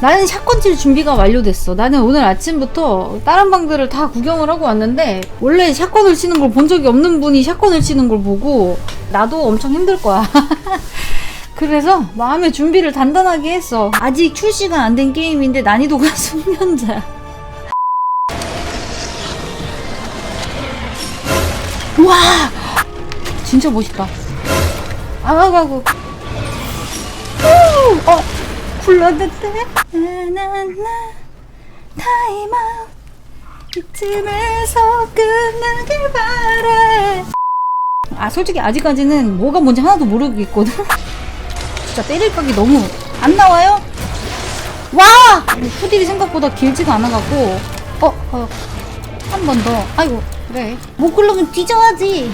나는 샷건질 준비가 완료됐어. 나는 오늘 아침부터 다른 방들을 다 구경을 하고 왔는데 원래 샷건을 치는 걸 본 적이 없는 분이 샷건을 치는 걸 보고 나도 엄청 힘들 거야. 그래서 마음의 준비를 단단하게 했어. 아직 출시가 안 된 게임인데 난이도가 숙련자야. 와! 진짜 멋있다. 아가고. 어! 굴러댔대. 나나나. 타임아웃. 이쯤에서 끝나길 바래. 아, 솔직히 아직까지는 뭐가 뭔지 하나도 모르겠거든? 진짜 때릴 각이 너무 안 나와요? 와! 후딜이 생각보다 길지가 않아갖고. 어, 어. 한 번 더. 아이고, 그래. 못 굴러면 뒤져야지.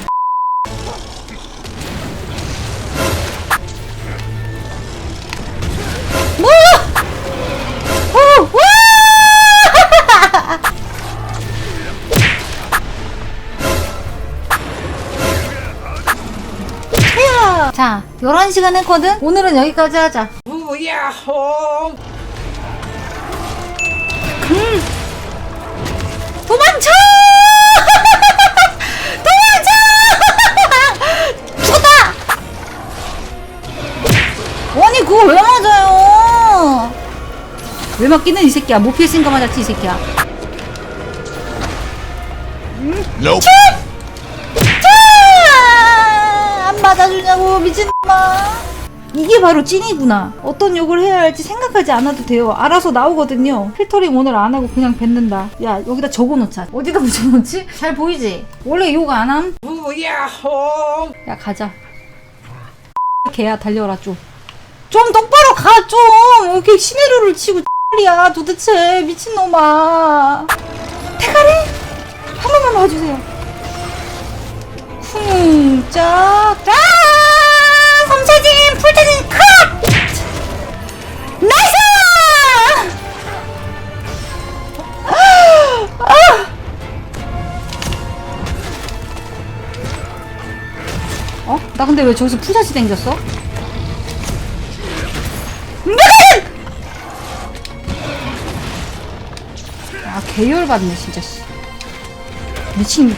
1시간 했거든? 오늘은 여기까지 하자. 우야호! 음. 도망쳐! 아니 그거 왜 맞아요? 왜 맞기는 이 새끼야. 뭐 못 필승가 맞았지 이 새끼야. 음. Nope. 안 맞아주냐고 미친. 이게 바로 찐이구나. 어떤 욕을 해야 할지 생각하지 않아도 돼요. 알아서 나오거든요. 필터링 오늘 안 하고 그냥 뱉는다. 야, 여기다 적어놓자. 어디다 붙여놓지? 잘 보이지? 원래 욕 안 함? 야, 가자. 개야, 달려라, 좀. 좀 똑바로 가, 좀! 왜 이렇게 시내로를 치고 이야 도대체. 미친놈아. 대가리! 한 번만 봐주세요. 쿵짝. 아! 나 근데 왜 저기서 푸샷이 땡겼어? 아 계열 받네 진짜 씨. 미친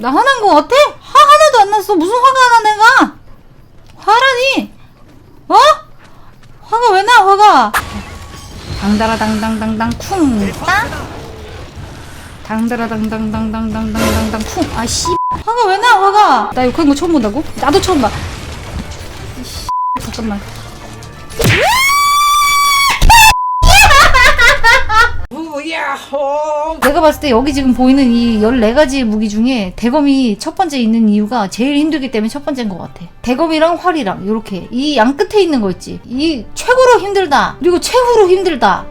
나 화난 거 같아? 화 하나도 안 났어 무슨 화가 화라니 어? 화가 왜 나 화가 당다라 당당당당 쿵. 따? 당다라 당당당당당당당당 쿵. 아 씨. 화가 왜 나 화가? 나 욕하는 거 처음 본다고? 나도 처음 봐. 씨, 잠깐만 내가 봤을 때 여기 지금 보이는 이 14가지 무기 중에 대검이 첫 번째 있는 이유가 제일 힘들기 때문에 첫 번째인 것 같아. 대검이랑 활이랑 이렇게 이 양 끝에 있는 거 있지. 이 최고로 힘들다. 그리고 최후로 힘들다.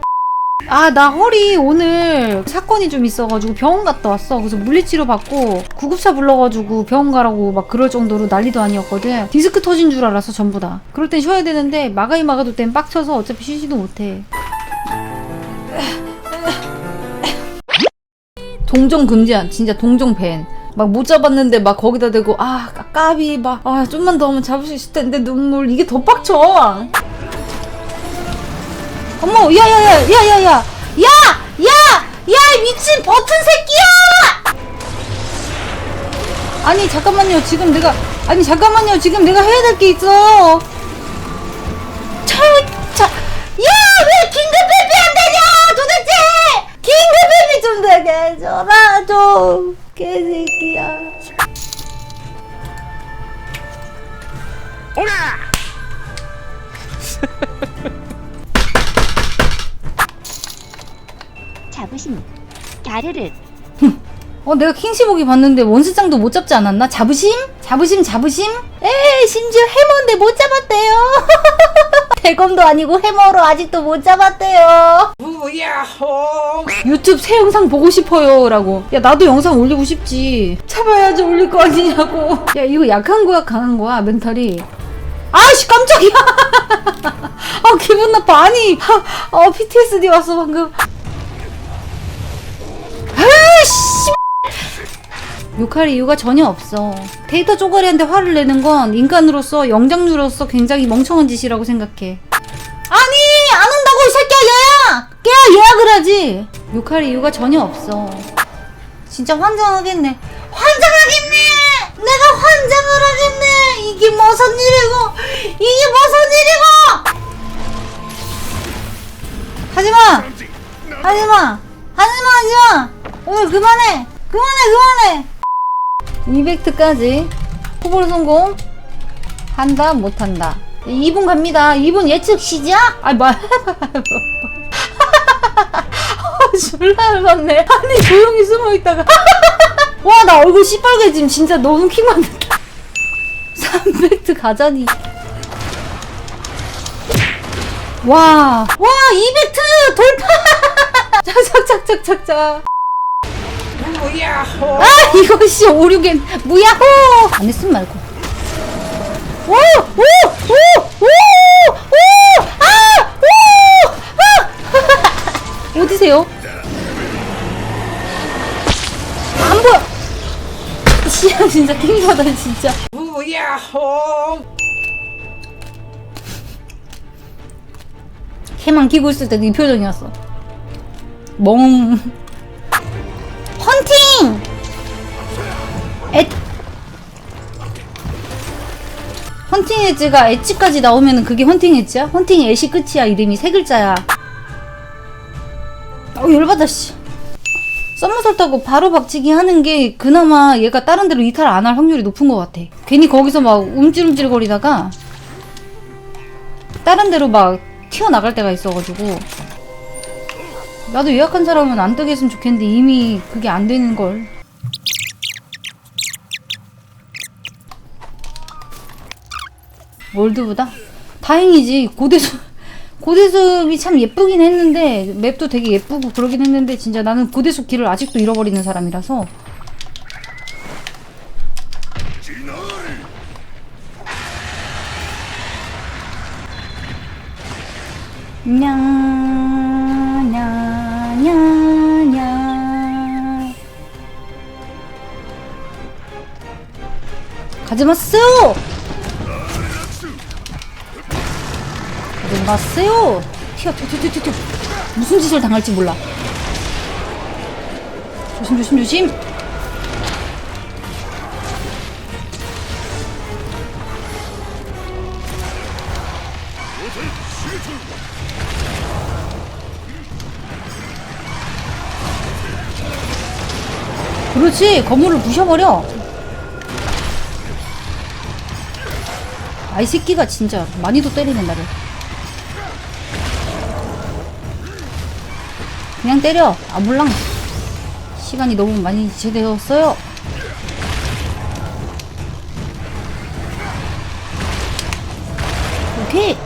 아, 나 허리 오늘 사건이 좀 있어가지고 병원 갔다 왔어. 그래서 물리치료 받고 구급차 불러가지고 병원 가라고 막 그럴 정도로 난리도 아니었거든. 디스크 터진 줄 알았어, 전부 다. 그럴 땐 쉬어야 되는데 마가이 마가도 땐 빡쳐서 어차피 쉬지도 못해. 동정 금지한 진짜 동정 밴. 막 못 잡았는데 막 거기다 대고 아 까- 까비 막 아 좀만 더 하면 잡을 수 있을 텐데 눈물 이게 더 빡쳐. 어머 야야야 야야야 야야야 야 미친 버튼 새끼야! 아니 잠깐만요 지금 내가 아니 잠깐만요 지금 내가 해야 될 게 있어. 좀 되게 해줘라 좀 개새끼야. 오라 자부심 까르르 어, 내가 킹시보기 봤는데 원스장도 못 잡지 않았나? 자부심? 자부심, 자부심? 에이, 심지어 해머인데 못 잡았대요. 대검도 아니고 해머로 아직도 못 잡았대요. 우야호 유튜브 새 영상 보고 싶어요. 라고. 야, 나도 영상 올리고 싶지. 잡아야지 올릴 거 아니냐고. 야, 이거 약한 거야, 강한 거야, 멘탈이. 아씨, 깜짝이야. 아, 기분 나빠. 아니, 아, 어, PTSD 왔어, 방금. 아이씨! 욕할 이유가 전혀 없어. 데이터 쪼가리한테 화를 내는 건 인간으로서 영장류로서 굉장히 멍청한 짓이라고 생각해. 아니 안 한다고 이 새끼야 얘야! 깨야 예약을 하지. 욕할 이유가 전혀 없어. 진짜 환장하겠네. 환장하겠네. 내가 환장을 하겠네. 이게 무슨 일이고 이게 무슨 일이고. 하지마. 하지마. 하지마 하지마. 오늘 그만해. 그만해 그만해. 이펙트까지 후보를 성공 한다 못한다. 2분 갑니다. 2분 예측 시작! 아 말. 졸라 열받네. 아니 조용히 숨어있다가. 와 나 얼굴 시뻘개짐 진짜 너무 킹 받는다 3팩트 가자니. 와와 2팩트 돌파! 착착착착착착 무야호. 아 이것이 오류겐 무야호. 안 했음 말고. 오 오 오 오 오 아오 어디세요? 안 보여. 시야 진짜 킹받아 진짜. 무야호. 캐만 끼고 있을 때도 이 표정이었어. 멍 엣. 헌팅 엣지가 엣지까지 나오면은 그게 헌팅 엣지야? 헌팅 엣이 끝이야 이름이. 세 글자야. 어 열받아 씨. 썸머설 타고 바로 박치기 하는 게 그나마 얘가 다른 데로 이탈 안 할 확률이 높은 것 같아. 괜히 거기서 막 움찔움찔 거리다가 다른 데로 막 튀어나갈 때가 있어가지고. 나도 예약한 사람은 안 뜨게 했으면 좋겠는데 이미 그게 안 되는 걸. 월드보다? 다행이지. 고대수 고대숲이 참 예쁘긴 했는데 맵도 되게 예쁘고 그러긴 했는데 진짜 나는 고대숲 길을 아직도 잃어버리는 사람이라서. 냐냐냐냐 가지 마세 요! 가지 마세요! 튀어, 튀어, 튀어, 튀어, 튀어. 무슨 짓을 당할지 몰라. 조심, 조심, 조심! 그렇지! 건물을 부셔버려! 아이 새끼가 진짜 많이도 때리네 나를 그냥 때려 아 몰랑 시간이 너무 많이 제되었어요 오케이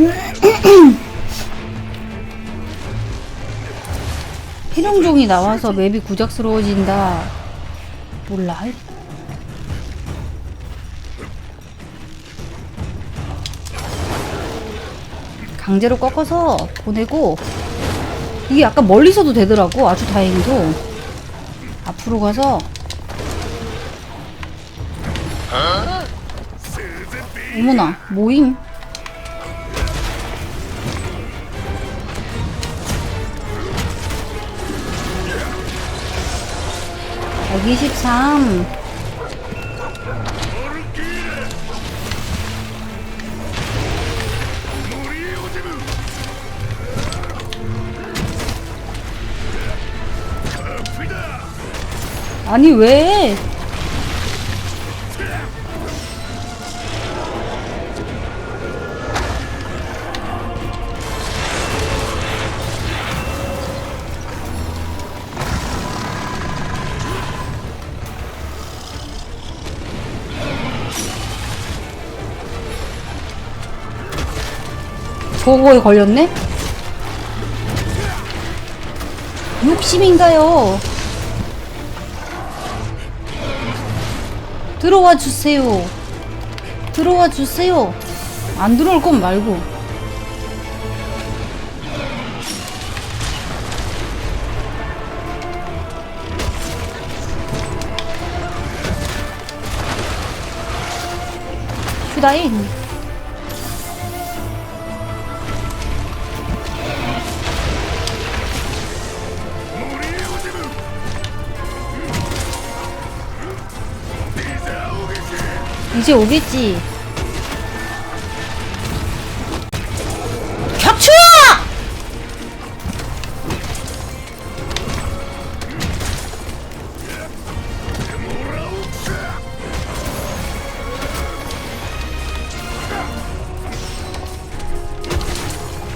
해룡종이 나와서 맵이 구작스러워진다. 몰라. 강제로 꺾어서 보내고 이게 약간 멀리서도 되더라고. 아주 다행히도. 앞으로 가서 어머나 모임? 어, 23 아니 왜? 저거에 걸렸네? 욕심인가요? 들어와 주세요. 들어와 주세요. 안 들어올 건 말고. 휴다인. 이제 오겠지. 격추!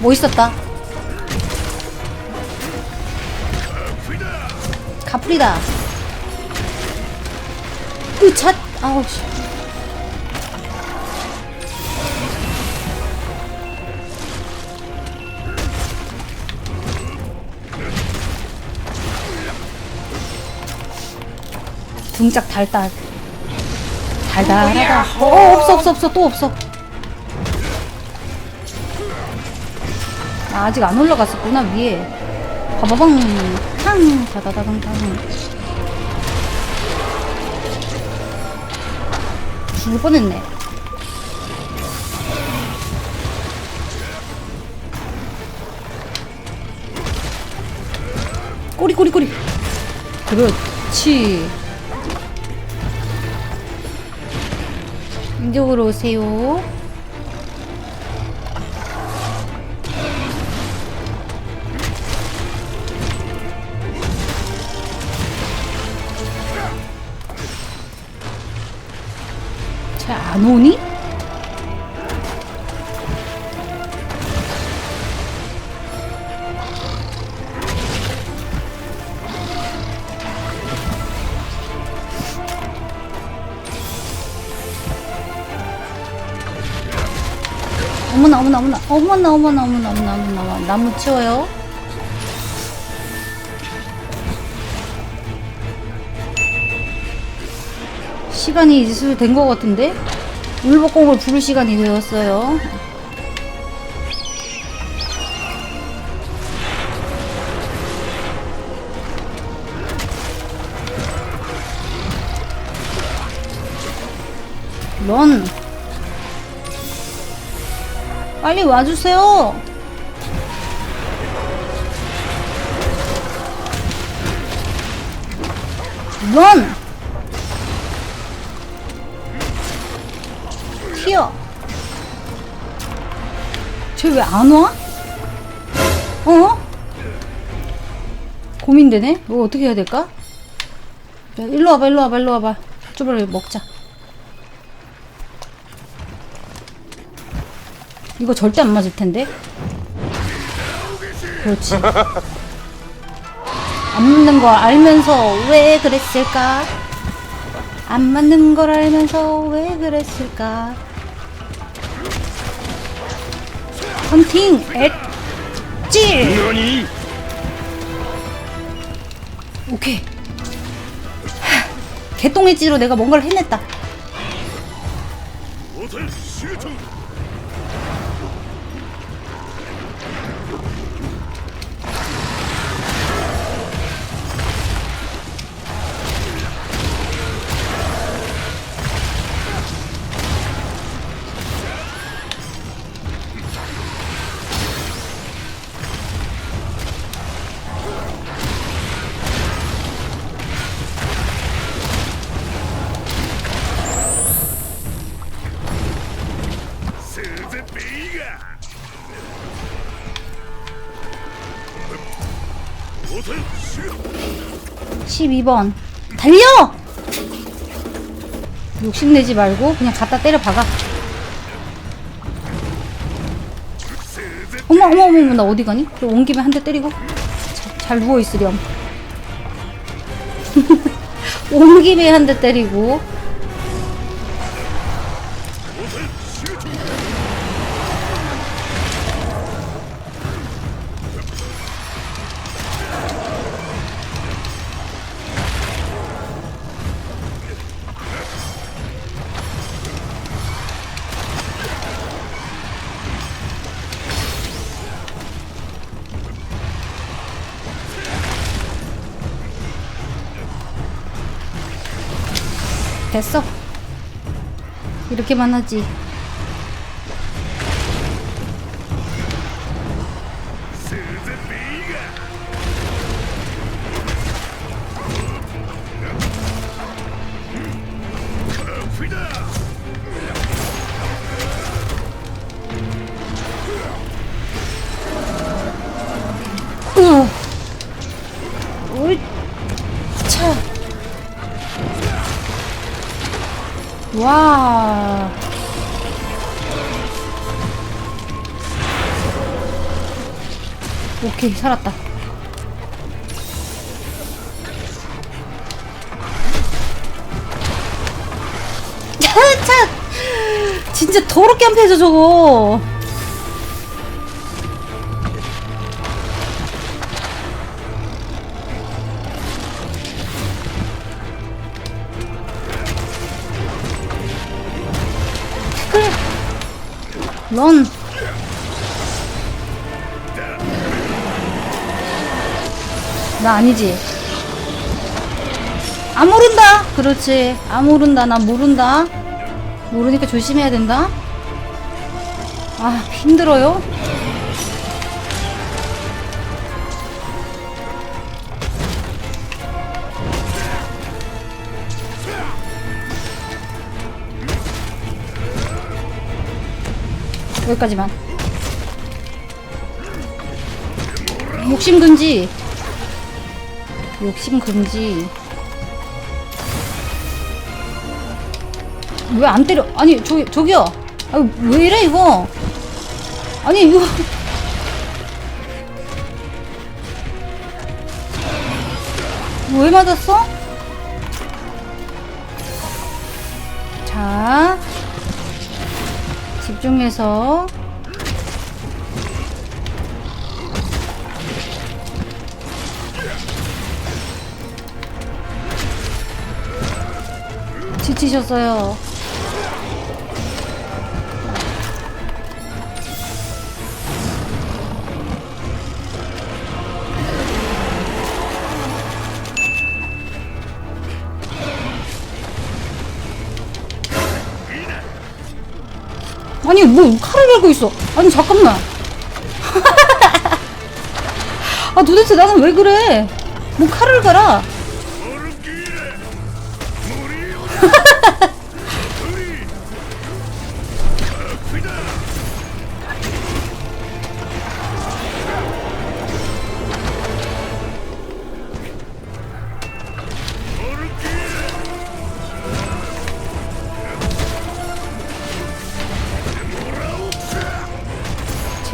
멋있었다. 가프리다. 으차! 아우, 씨. 등짝 달달. 달달하다. 어, 없어, 없어, 없어. 또 없어. 아, 아직 안 올라갔었구나, 위에. 바바방, 탕, 다다다당, 탕. 죽을 뻔했네. 꼬리, 꼬리, 꼬리. 그렇지. 이쪽으로 오세요. 잘 안 오니? 어머나 어머나 어머나 어머나 어머나 나무 치워요. 시간이 이제 된것 같은데? 울복공을 부를 시간이 되었어요. 런 빨리 와주세요. 런! 튀어. 쟤 왜 안 와? 어? 고민되네? 이거 어떻게 해야 될까? 야, 일로 와봐, 일로 와봐, 일로 와봐. 쭈바를 먹자. 이거 절대 안 맞을 텐데. 그렇지. 안 맞는 걸 알면서 왜 그랬을까? 안 맞는 걸 알면서 왜 그랬을까? 헌팅 엣지! 오케이. 하, 개똥 엣지로 내가 뭔가를 해냈다. 12번. 달려! 욕심내지 말고 그냥 갖다 때려 박아. 어머, 어머, 어머, 나 어디 가니? 그온 김에 한 대 때리고. 자, 잘 누워있으렴. 온 김에 한 대 때리고. 됐어. 이렇게만 하지. 와. 오케이, 살았다. 차! 진짜 더럽게 안 패져, 저거. 나 아니지. 안 모른다. 그렇지. 안 모른다. 나 모른다. 모르니까 조심해야 된다. 아, 힘들어요. 여기까지만. 욕심 금지. 욕심 금지. 왜 안 때려? 아니 저기 저기요. 아, 왜 이래 이거? 아니 이거. 왜 맞았어? 자, 집중해서 지치셨어요. 아니 뭐 칼을 갈고 있어. 아니 잠깐만. 아 도대체 나는 왜 그래? 뭐 칼을 갈아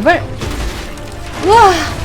제발. 우와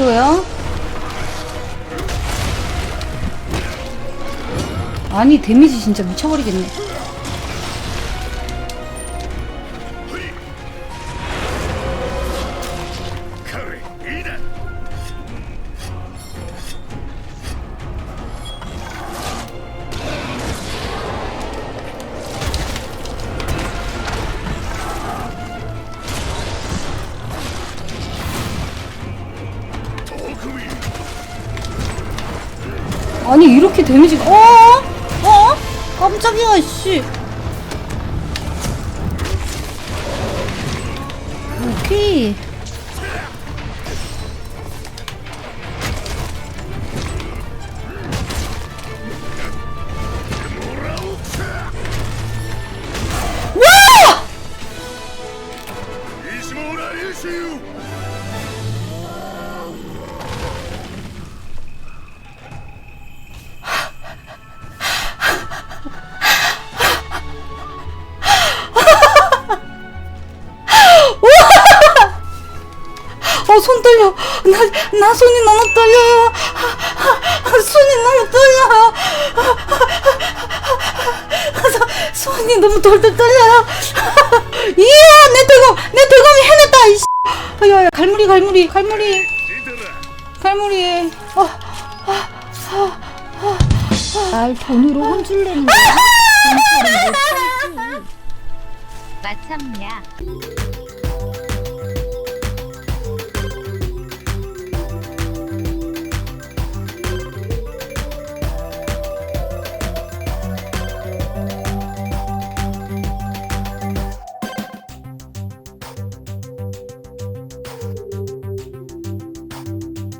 예리로요? 아니 데미지 진짜 미쳐버리겠네 깜짝이야 씨. 오케이 나 손이 너무 떨려요. 손이 너무 떨려요. 소- 손이 너무 덜덜 떨려요. 이야 내 대검 내 대검이 해냈다 이씨. 야야 갈무리 갈무리 갈무리. 지더라 갈무리. 어, 날 돈으로 혼쭐 내는 거야? 마참냐.